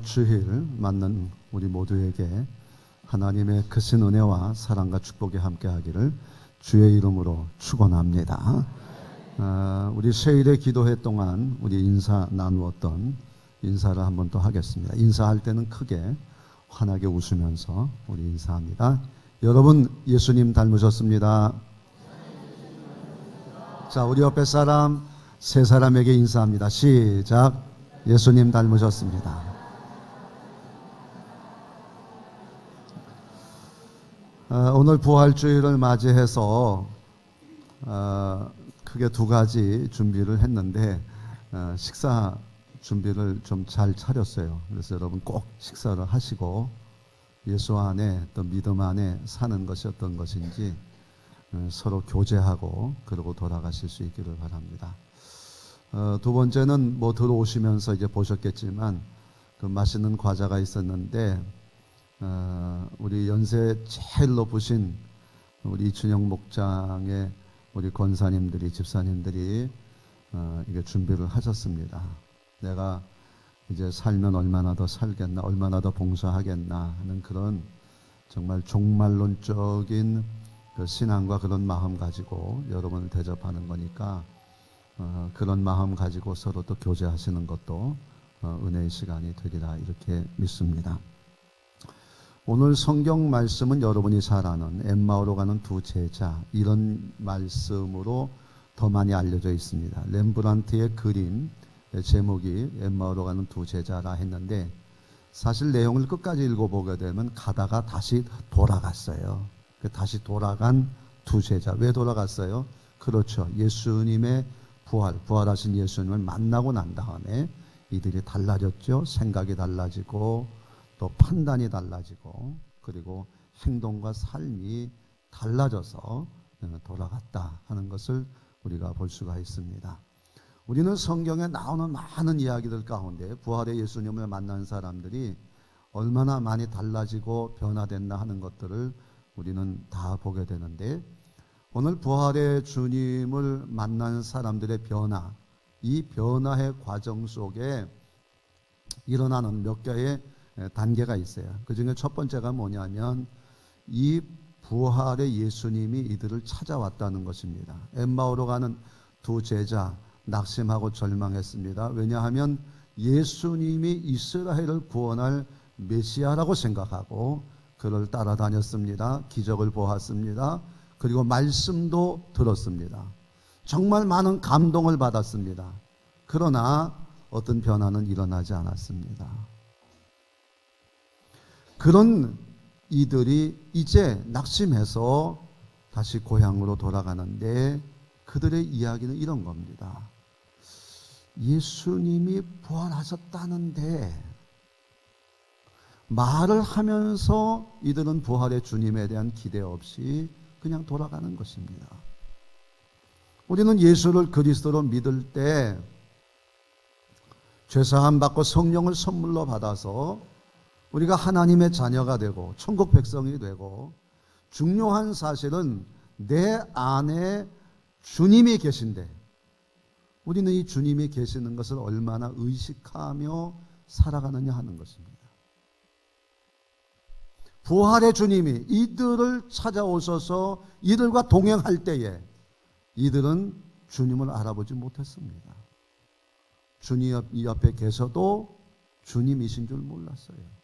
부활주일 맞는 우리 모두에게 하나님의 크신 은혜와 사랑과 축복이 함께하기를 주의 이름으로 축원합니다. 아, 우리 세일의 기도회 동안 우리 인사 나누었던 인사를 한번 또 하겠습니다. 인사할 때는 크게 환하게 웃으면서 우리 인사합니다. 여러분 예수님 닮으셨습니다. 자, 우리 옆에 사람 세 사람에게 인사합니다. 시작. 예수님 닮으셨습니다. 어, 오늘 부활주일을 맞이해서 어, 크게 두 가지 준비를 했는데 어, 식사 준비를 좀 잘 차렸어요. 그래서 여러분 꼭 식사를 하시고 예수 안에 또 믿음 안에 사는 것이 어떤 것인지 어, 서로 교제하고 그러고 돌아가실 수 있기를 바랍니다. 어, 두 번째는 뭐 들어오시면서 이제 보셨겠지만 그 맛있는 과자가 있었는데 어, 우리 연세 제일 높으신 우리 이춘영 목장의 우리 권사님들이 집사님들이 어, 이게 준비를 하셨습니다. 내가 이제 살면 얼마나 더 살겠나, 얼마나 더 봉사하겠나 하는 그런 정말 종말론적인 그 신앙과 그런 마음 가지고 여러분을 대접하는 거니까 어, 그런 마음 가지고 서로 또 교제하시는 것도 어, 은혜의 시간이 되리라 이렇게 믿습니다. 오늘 성경 말씀은 여러분이 잘 아는 엠마오로 가는 두 제자 이런 말씀으로 더 많이 알려져 있습니다. 렘브란트의 그림 제목이 엠마오로 가는 두 제자라 했는데 사실 내용을 끝까지 읽어보게 되면 가다가 다시 돌아갔어요. 그 다시 돌아간 두 제자 왜 돌아갔어요? 그렇죠. 예수님의 부활, 부활하신 예수님을 만나고 난 다음에 이들이 달라졌죠. 생각이 달라지고 또 판단이 달라지고 그리고 행동과 삶이 달라져서 어, 돌아갔다 하는 것을 우리가 볼 수가 있습니다. 우리는 성경에 나오는 많은 이야기들 가운데 부활의 예수님을 만난 사람들이 얼마나 많이 달라지고 변화됐나 하는 것들을 우리는 다 보게 되는데 오늘 부활의 주님을 만난 사람들의 변화, 이 변화의 과정 속에 일어나는 몇 개의 단계가 있어요. 그 중에 첫 번째가 뭐냐면 이 부활의 예수님이 이들을 찾아왔다는 것입니다. 엠마오로 가는 두 제자 낙심하고 절망했습니다. 왜냐하면 예수님이 이스라엘을 구원할 메시아라고 생각하고 그를 따라다녔습니다. 기적을 보았습니다. 그리고 말씀도 들었습니다. 정말 많은 감동을 받았습니다. 그러나 어떤 변화는 일어나지 않았습니다. 그런 이들이 이제 낙심해서 다시 고향으로 돌아가는데 그들의 이야기는 이런 겁니다. 예수님이 부활하셨다는데 말을 하면서 이들은 부활의 주님에 대한 기대 없이 그냥 돌아가는 것입니다. 우리는 예수를 그리스도로 믿을 때 죄사함 받고 성령을 선물로 받아서 우리가 하나님의 자녀가 되고 천국 백성이 되고 중요한 사실은 내 안에 주님이 계신데 우리는 이 주님이 계시는 것을 얼마나 의식하며 살아가느냐 하는 것입니다. 부활의 주님이 이들을 찾아오셔서 이들과 동행할 때에 이들은 주님을 알아보지 못했습니다. 주님 옆에 계셔도 주님이신 줄 몰랐어요.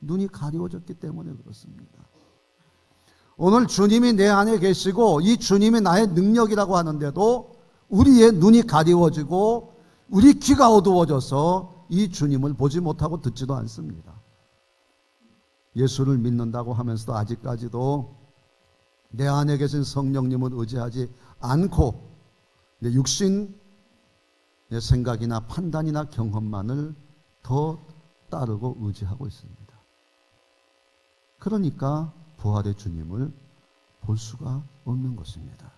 눈이 가려워졌기 때문에 그렇습니다. 오늘 주님이 내 안에 계시고 이 주님이 나의 능력이라고 하는데도 우리의 눈이 가리워지고 우리 귀가 어두워져서 이 주님을 보지 못하고 듣지도 않습니다. 예수를 믿는다고 하면서도 아직까지도 내 안에 계신 성령님을 의지하지 않고 내 육신, 내 생각이나 판단이나 경험만을 더 따르고 의지하고 있습니다. 그러니까 부활의 주님을 볼 수가 없는 것입니다.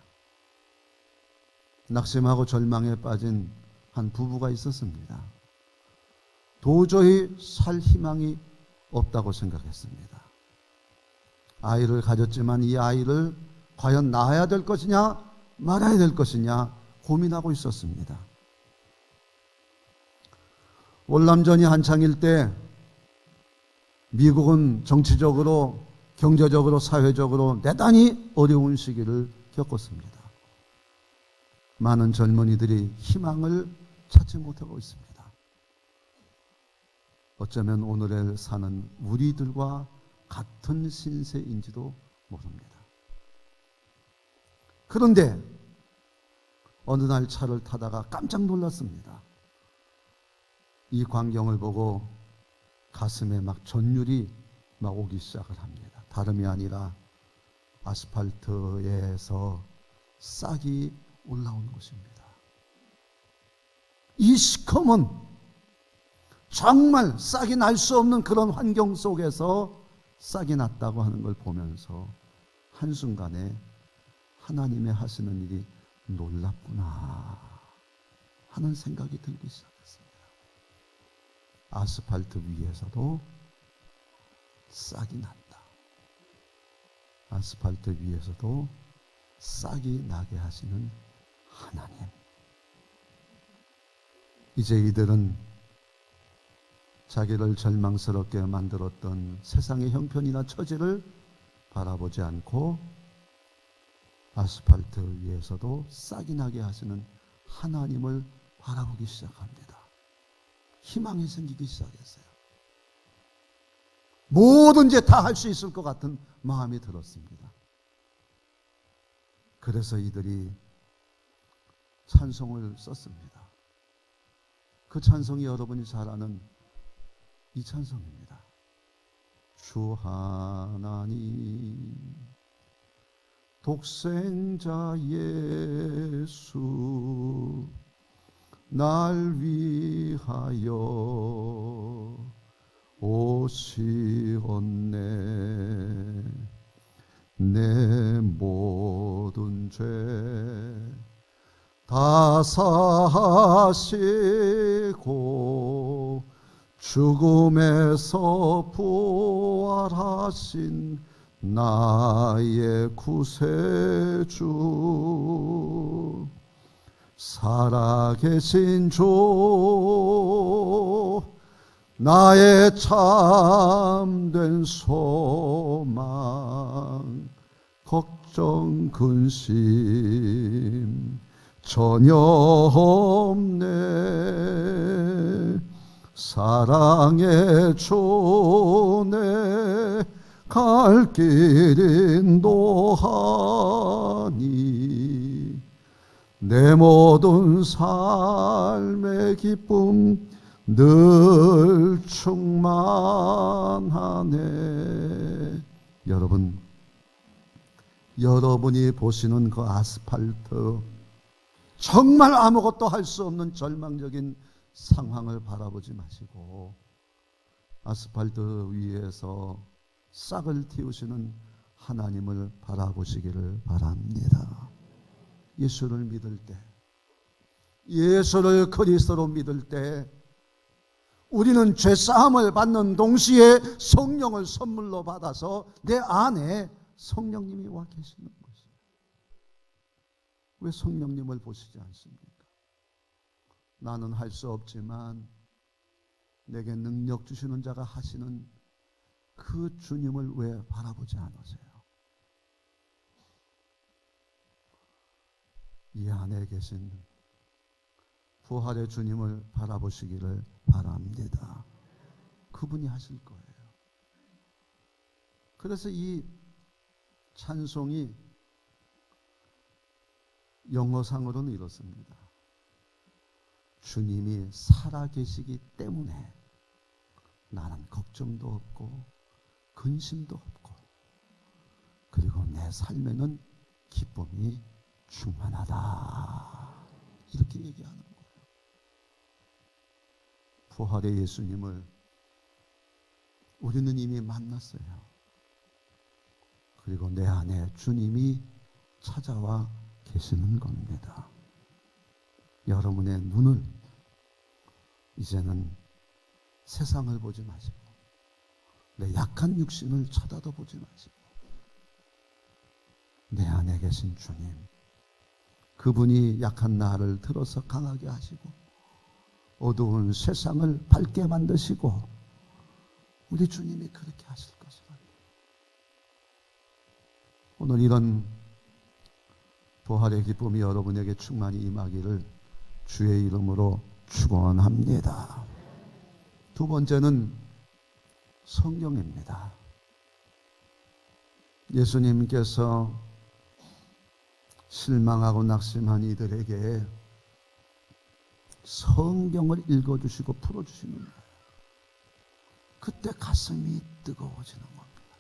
낙심하고 절망에 빠진 한 부부가 있었습니다. 도저히 살 희망이 없다고 생각했습니다. 아이를 가졌지만 이 아이를 과연 낳아야 될 것이냐 말아야 될 것이냐 고민하고 있었습니다. 월남전이 한창일 때 미국은 정치적으로 경제적으로 사회적으로 대단히 어려운 시기를 겪었습니다. 많은 젊은이들이 희망을 찾지 못하고 있습니다. 어쩌면 오늘을 사는 우리들과 같은 신세인지도 모릅니다. 그런데 어느 날 차를 타다가 깜짝 놀랐습니다. 이 광경을 보고 가슴에 막 전율이 막 오기 시작을 합니다. 다름이 아니라 아스팔트에서 싹이 올라오는 것입니다. 이 시커먼 정말 싹이 날 수 없는 그런 환경 속에서 싹이 났다고 하는 걸 보면서 한순간에 하나님의 하시는 일이 놀랍구나 하는 생각이 들기 시작했습니다. 아스팔트 위에서도 싹이 난다. 아스팔트 위에서도 싹이 나게 하시는 하나님. 이제 이들은 자기를 절망스럽게 만들었던 세상의 형편이나 처지를 바라보지 않고 아스팔트 위에서도 싹이 나게 하시는 하나님을 바라보기 시작합니다. 희망이 생기기 시작했어요. 뭐든지 다 할 수 있을 것 같은 마음이 들었습니다. 그래서 이들이 찬송을 썼습니다. 그 찬송이 여러분이 잘 아는 이 찬송입니다. 주 하나님 독생자 예수 날 위하여. 오시었네 내 모든 죄 다 사하시고 죽음에서 부활하신 나의 구세주 살아계신 주 나의 참된 소망 걱정 근심 전혀 없네. 사랑의 주내 갈 길 인 도하니 내 모든 삶의 기쁨 늘 충만하네 여러분 여러분이 보시는 그 아스팔트 정말 아무것도 할 수 없는 절망적인 상황을 바라보지 마시고 아스팔트 위에서 싹을 틔우시는 하나님을 바라보시기를 바랍니다. 예수를 믿을 때, 예수를 그리스도로 믿을 때, 우리는 죄 사함을 받는 동시에 성령을 선물로 받아서 내 안에 성령님이 와 계시는 것이에요. 왜 성령님을 보시지 않습니까? 나는 할 수 없지만 내게 능력 주시는 자가 하시는 그 주님을 왜 바라보지 않으세요? 이 안에 계신 부활의 주님을 바라보시기를 바랍니다. 그분이 하실 거예요. 그래서 이 찬송이 영어상으로는 이렇습니다. 주님이 살아계시기 때문에 나는 걱정도 없고 근심도 없고 그리고 내 삶에는 기쁨이 충만하다. 이렇게 얘기하는 거예요. 부활의 예수님을 우리는 이미 만났어요. 그리고 내 안에 주님이 찾아와 계시는 겁니다. 여러분의 눈을 이제는 세상을 보지 마시고 내 약한 육신을 쳐다도 보지 마시고 내 안에 계신 주님 그분이 약한 나를 들어서 강하게 하시고 어두운 세상을 밝게 만드시고 우리 주님이 그렇게 하실 것을 오늘 이런 부활의 기쁨이 여러분에게 충만히 임하기를 주의 이름으로 축원합니다. 두 번째는 성경입니다. 예수님께서 실망하고 낙심한 이들에게 성경을 읽어주시고 풀어주시는 거예요. 그때 가슴이 뜨거워지는 겁니다.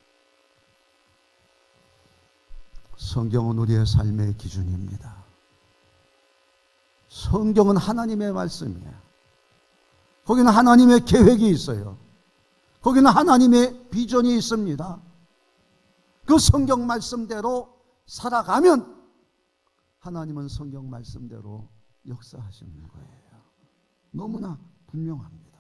성경은 우리의 삶의 기준입니다. 성경은 하나님의 말씀이에요. 거기는 하나님의 계획이 있어요. 거기는 하나님의 비전이 있습니다. 그 성경 말씀대로 살아가면 하나님은 성경 말씀대로 역사하시는 거예요. 너무나 분명합니다.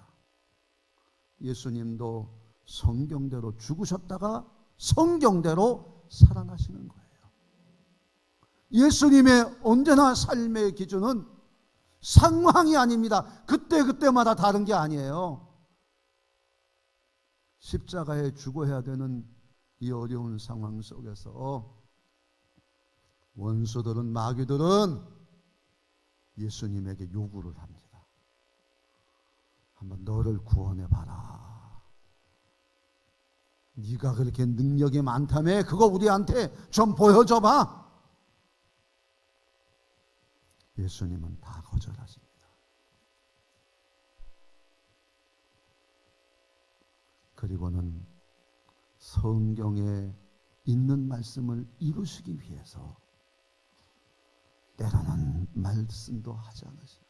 예수님도 성경대로 죽으셨다가 성경대로 살아나시는 거예요. 예수님의 언제나 삶의 기준은 상황이 아닙니다. 그때그때마다 다른 게 아니에요. 십자가에 죽어야 되는 이 어려운 상황 속에서 원수들은 마귀들은 예수님에게 요구를 합니다. 한번 너를 구원해 봐라. 네가 그렇게 능력이 많다며 그거 우리한테 좀 보여줘 봐. 예수님은 다 거절하십니다. 그리고는 성경에 있는 말씀을 이루시기 위해서 때로는 말씀도 하지 않으시고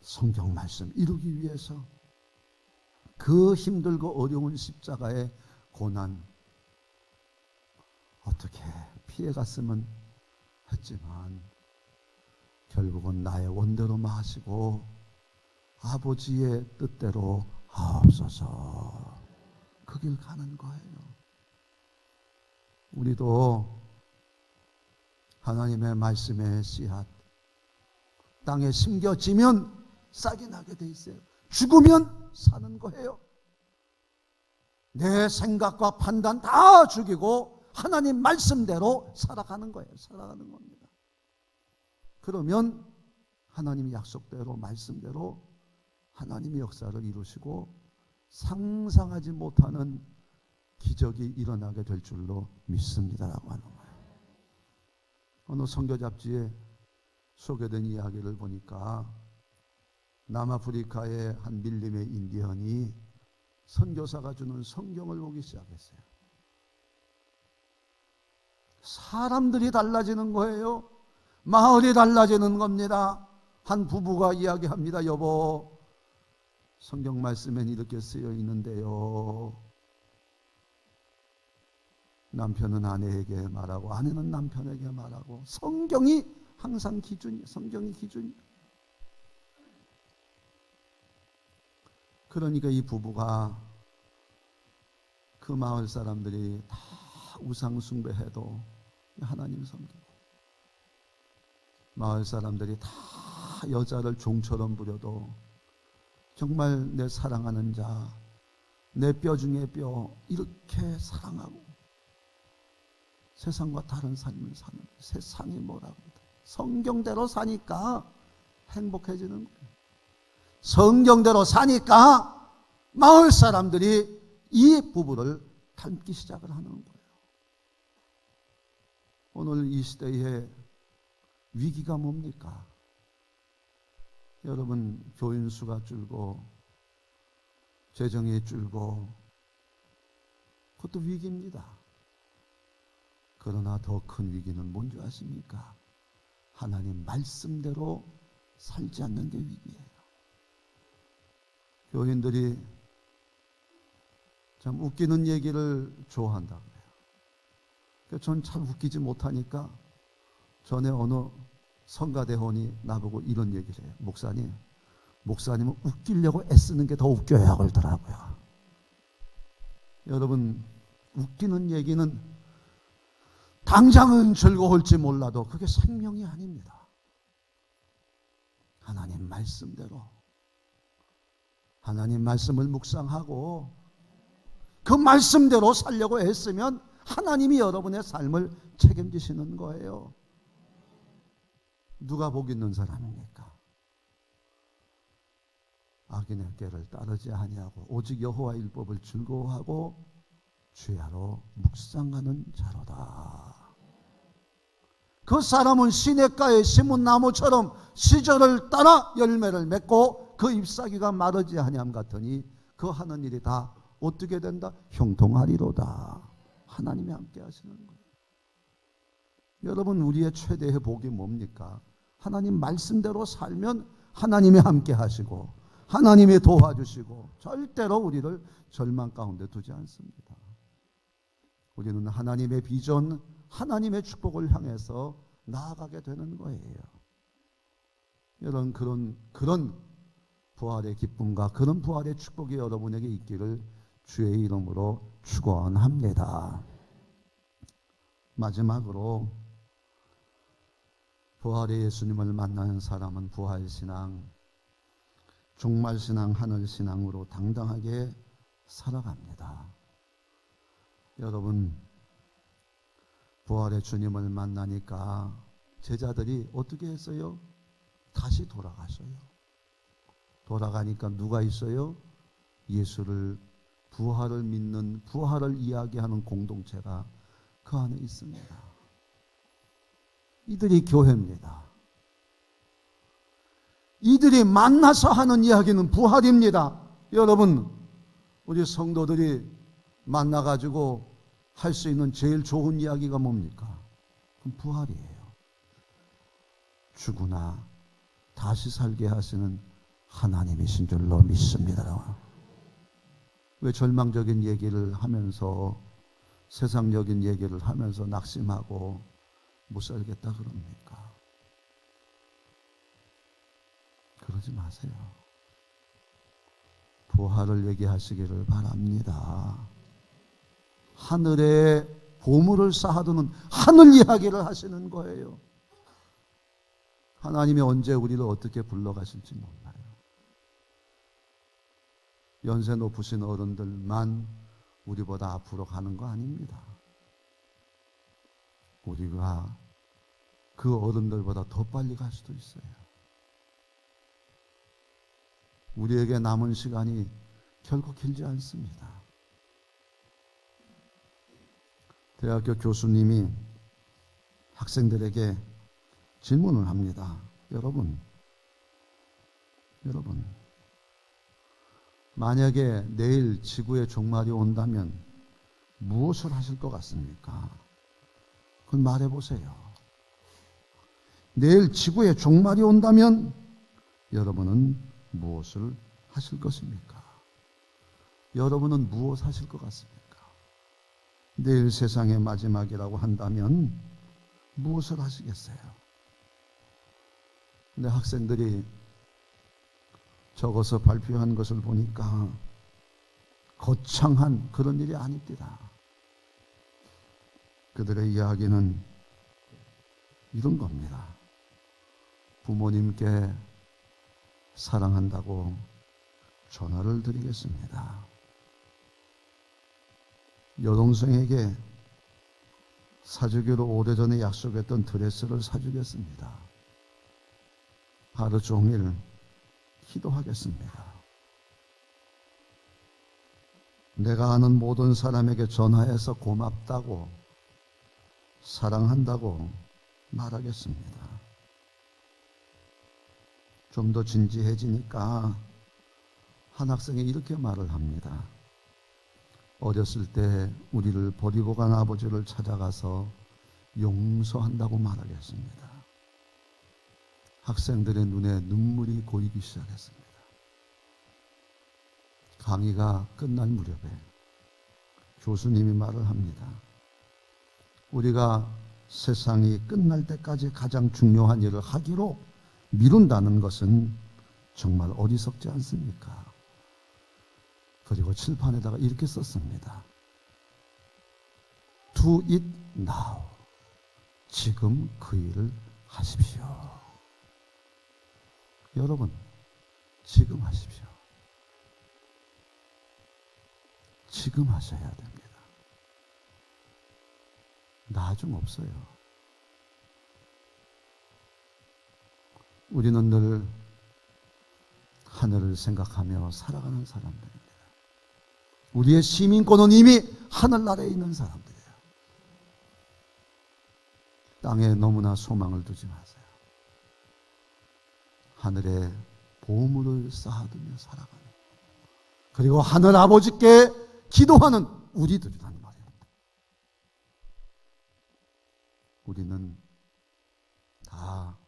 성경 말씀 이루기 위해서 그 힘들고 어려운 십자가의 고난 어떻게 피해갔으면 했지만 결국은 나의 원대로 마시고 아버지의 뜻대로 하옵소서 그 길 가는 거예요. 우리도 하나님의 말씀의 씨앗 땅에 심겨지면 싹이 나게 돼 있어요. 죽으면 사는 거예요. 내 생각과 판단 다 죽이고 하나님 말씀대로 살아가는 거예요. 살아가는 겁니다. 그러면 하나님 약속대로 말씀대로 하나님의 역사를 이루시고 상상하지 못하는 기적이 일어나게 될 줄로 믿습니다라고 하는 거예요. 어느 선교 잡지에 소개된 이야기를 보니까 남아프리카의 한 밀림의 인디언이 선교사가 주는 성경을 보기 시작했어요. 사람들이 달라지는 거예요. 마을이 달라지는 겁니다. 한 부부가 이야기합니다. 여보, 성경 말씀엔 이렇게 쓰여 있는데요. 남편은 아내에게 말하고 아내는 남편에게 말하고 성경이 항상 기준이 성경이 기준이 그러니까 이 부부가 그 마을 사람들이 다 우상 숭배해도 하나님 섬기고 마을 사람들이 다 여자를 종처럼 부려도 정말 내 사랑하는 자, 내 뼈 중에 뼈 이렇게 사랑하고 세상과 다른 삶을 사는 세상이 뭐라고 성경대로 사니까 행복해지는 거예요. 성경대로 사니까 마을 사람들이 이 부부를 닮기 시작을 하는 거예요. 오늘 이 시대의 위기가 뭡니까? 여러분 교인 수가 줄고 재정이 줄고 그것도 위기입니다. 그러나 더 큰 위기는 뭔지 아십니까? 하나님 말씀대로 살지 않는 게 위기예요. 교인들이 참 웃기는 얘기를 좋아한다 그래요. 그러니까 전잘 웃기지 못하니까 전에 어느 성가대원이 나보고 이런 얘기를 해요. 목사님, 목사님은 웃기려고 애쓰는 게 더 웃겨야 그러더라고요. 여러분, 웃기는 얘기는 당장은 즐거울지 몰라도 그게 생명이 아닙니다. 말씀대로 하나님 말씀을 묵상하고 그 말씀대로 살려고 했으면 하나님이 여러분의 삶을 책임지시는 거예요. 누가 복 있는 사람입니까? 악인의 꾀를 따르지 아니하고 오직 여호와 율법을 즐거워하고 주야로 묵상하는 자로다. 그 사람은 시냇가에 심은 나무처럼 시절을 따라 열매를 맺고 그 잎사귀가 마르지 아니함 같으니 그 하는 일이 다 어떻게 된다? 형통하리로다. 하나님이 함께 하시는 거예요. 여러분 우리의 최대의 복이 뭡니까? 하나님 말씀대로 살면 하나님이 함께 하시고 하나님이 도와주시고 절대로 우리를 절망 가운데 두지 않습니다. 우리는 하나님의 비전, 하나님의 축복을 향해서 나아가게 되는 거예요. 여러분 그런 그런 부활의 기쁨과 그런 부활의 축복이 여러분에게 있기를 주의 이름으로 축원합니다. 마지막으로 부활의 예수님을 만나는 사람은 부활 신앙, 종말 신앙, 하늘 신앙으로 당당하게 살아갑니다. 여러분 부활의 주님을 만나니까 제자들이 어떻게 했어요? 다시 돌아갔어요. 돌아가니까 누가 있어요? 예수를 부활을 믿는 부활을 이야기하는 공동체가 그 안에 있습니다. 이들이 교회입니다. 이들이 만나서 하는 이야기는 부활입니다. 여러분, 우리 성도들이 만나가지고 할 수 있는 제일 좋은 이야기가 뭡니까? 그럼 부활이에요. 죽으나 다시 살게 하시는 하나님이신 줄로 믿습니다. 왜 절망적인 얘기를 하면서 세상적인 얘기를 하면서 낙심하고 못 살겠다 그럽니까? 그러지 마세요. 부활을 얘기하시기를 바랍니다. 하늘에 보물을 쌓아두는 하늘 이야기를 하시는 거예요. 하나님이 언제 우리를 어떻게 불러가실지 몰라요. 연세 높으신 어른들만 우리보다 앞으로 가는 거 아닙니다. 우리가 그 어른들보다 더 빨리 갈 수도 있어요. 우리에게 남은 시간이 결코 길지 않습니다. 대학교 교수님이 학생들에게 질문을 합니다. 여러분, 여러분, 만약에 내일 지구의 종말이 온다면 무엇을 하실 것 같습니까? 그건 말해 보세요. 내일 지구의 종말이 온다면 여러분은 무엇을 하실 것입니까? 여러분은 무엇 하실 것 같습니까? 내일 세상의 마지막이라고 한다면 무엇을 하시겠어요? 근데 학생들이 적어서 발표한 것을 보니까 거창한 그런 일이 아닙니다. 그들의 이야기는 이런 겁니다. 부모님께 사랑한다고 전화를 드리겠습니다. 여동생에게 사주기로 오래전에 약속했던 드레스를 사주겠습니다. 하루 종일 기도하겠습니다. 내가 아는 모든 사람에게 전화해서 고맙다고 사랑한다고 말하겠습니다. 좀 더 진지해지니까 한 학생이 이렇게 말을 합니다. 어렸을 때 우리를 버리고 간 아버지를 찾아가서 용서한다고 말하겠습니다. 학생들의 눈에 눈물이 고이기 시작했습니다. 강의가 끝날 무렵에 교수님이 말을 합니다. 우리가 세상이 끝날 때까지 가장 중요한 일을 하기로 미룬다는 것은 정말 어리석지 않습니까? 그리고 칠판에다가 이렇게 썼습니다. Do it now. 지금 그 일을 하십시오. 여러분, 지금 하십시오. 지금 하셔야 됩니다. 나중 없어요. 우리는 늘 하늘을 생각하며 살아가는 사람들입니다. 우리의 시민권은 이미 하늘나라에 있는 사람들이에요. 땅에 너무나 소망을 두지 마세요. 하늘에 보물을 쌓아두며 살아가는 그리고 하늘 아버지께 기도하는 우리들이란 말이에요. 우리는 다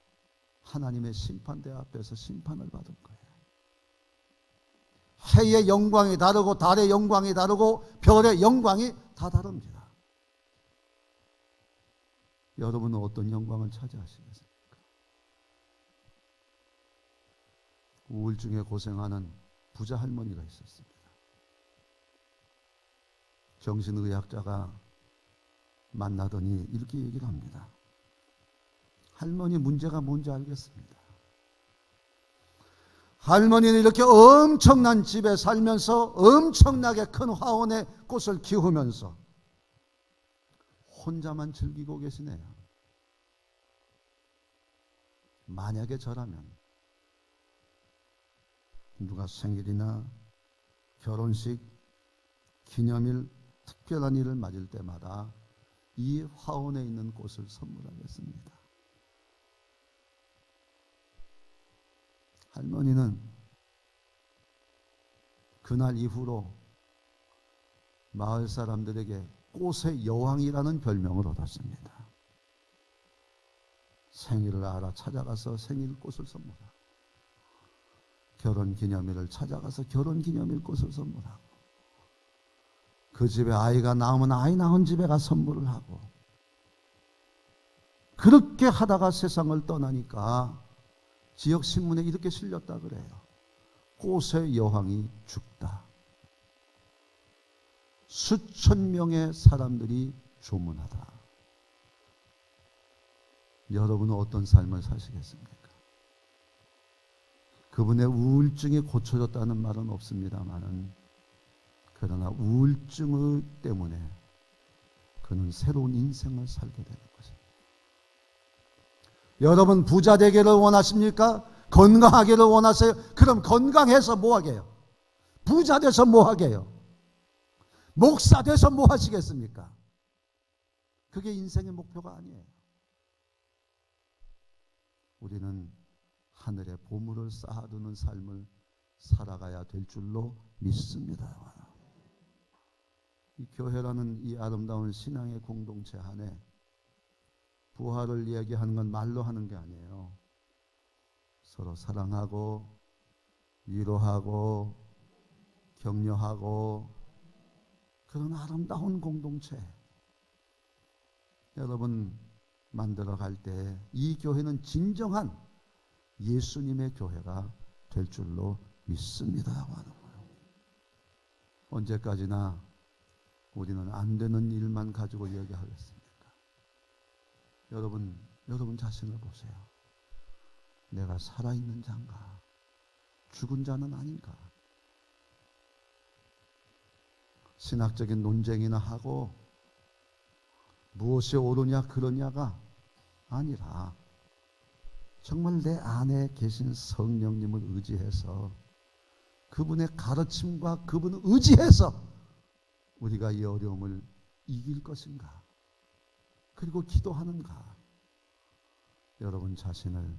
하나님의 심판대 앞에서 심판을 받을 거예요. 해의 영광이 다르고 달의 영광이 다르고 별의 영광이 다 다릅니다. 여러분은 어떤 영광을 차지하시겠습니까? 우울증에 고생하는 부자 할머니가 있었습니다. 정신의학자가 만나더니 이렇게 얘기를 합니다. 할머니 문제가 뭔지 알겠습니다. 할머니는 이렇게 엄청난 집에 살면서 엄청나게 큰 화원의 꽃을 키우면서 혼자만 즐기고 계시네요. 만약에 저라면 누가 생일이나 결혼식, 기념일, 특별한 일을 맞을 때마다 이 화원에 있는 꽃을 선물하겠습니다. 할머니는 그날 이후로 마을 사람들에게 꽃의 여왕이라는 별명을 얻었습니다. 생일을 알아 찾아가서 생일 꽃을 선물하고 결혼 기념일을 찾아가서 결혼 기념일 꽃을 선물하고 그 집에 아이가 낳으면 아이 낳은 집에 가 선물을 하고 그렇게 하다가 세상을 떠나니까 지역 신문에 이렇게 실렸다 그래요. 꽃의 여왕이 죽다. 수천 명의 사람들이 조문하다. 여러분은 어떤 삶을 사시겠습니까? 그분의 우울증이 고쳐졌다는 말은 없습니다만은 그러나 우울증 때문에 그는 새로운 인생을 살게 되는 것입니다. 여러분 부자 되기를 원하십니까? 건강하기를 원하세요? 그럼 건강해서 뭐 하게요? 부자 돼서 뭐 하게요? 목사 돼서 뭐 하시겠습니까? 그게 인생의 목표가 아니에요. 우리는 하늘에 보물을 쌓아두는 삶을 살아가야 될 줄로 믿습니다. 이 교회라는 이 아름다운 신앙의 공동체 안에 부활을 이야기하는 건 말로 하는 게 아니에요. 서로 사랑하고 위로하고 격려하고 그런 아름다운 공동체 여러분 만들어 갈 때 이 교회는 진정한 예수님의 교회가 될 줄로 믿습니다. 하는 거예요. 언제까지나 우리는 안 되는 일만 가지고 얘기하겠습니까? 여러분, 여러분 자신을 보세요. 내가 살아있는 자인가? 죽은 자는 아닌가? 신학적인 논쟁이나 하고 무엇이 옳으냐 그러냐가 아니라 정말 내 안에 계신 성령님을 의지해서 그분의 가르침과 그분을 의지해서 우리가 이 어려움을 이길 것인가? 그리고 기도하는가? 여러분 자신을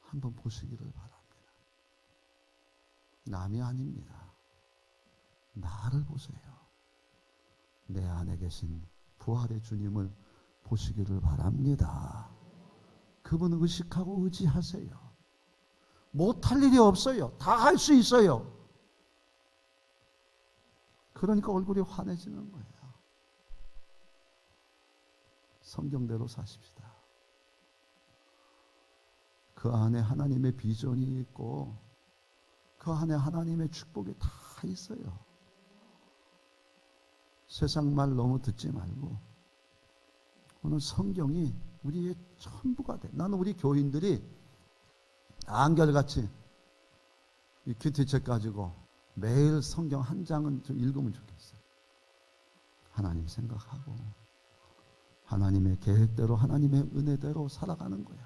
한번 보시기를 바랍니다. 남이 아닙니다. 나를 보세요. 내 안에 계신 부활의 주님을 보시기를 바랍니다. 그분 의식하고 의지하세요. 못할 일이 없어요. 다 할 수 있어요. 그러니까 얼굴이 환해지는 거예요. 성경대로 사십시다. 그 안에 하나님의 비전이 있고 그 안에 하나님의 축복이 다 있어요. 세상 말 너무 듣지 말고 오늘 성경이 우리의 전부가 돼. 나는 우리 교인들이 한결같이 이 큐티책 가지고 매일 성경 한 장은 좀 읽으면 좋겠어요. 하나님 생각하고 하나님의 계획대로 하나님의 은혜대로 살아가는 거야.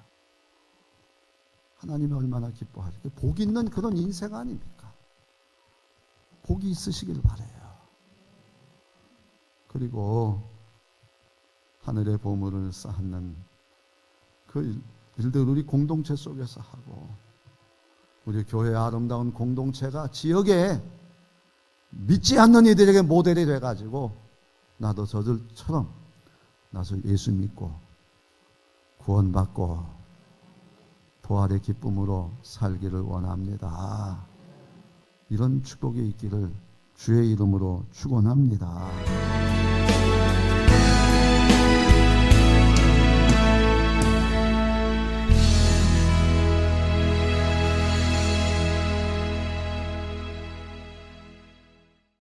하나님이 얼마나 기뻐하실까? 복 있는 그런 인생 아닙니까? 복이 있으시길 바래요. 그리고 하늘의 보물을 쌓는 그 일- 일들 우리 공동체 속에서 하고 우리 교회의 아름다운 공동체가 지역에 믿지 않는 이들에게 모델이 돼가지고 나도 저들처럼 나서 예수 믿고 구원받고 부활의 기쁨으로 살기를 원합니다. 이런 축복이 있기를 주의 이름으로 축원합니다.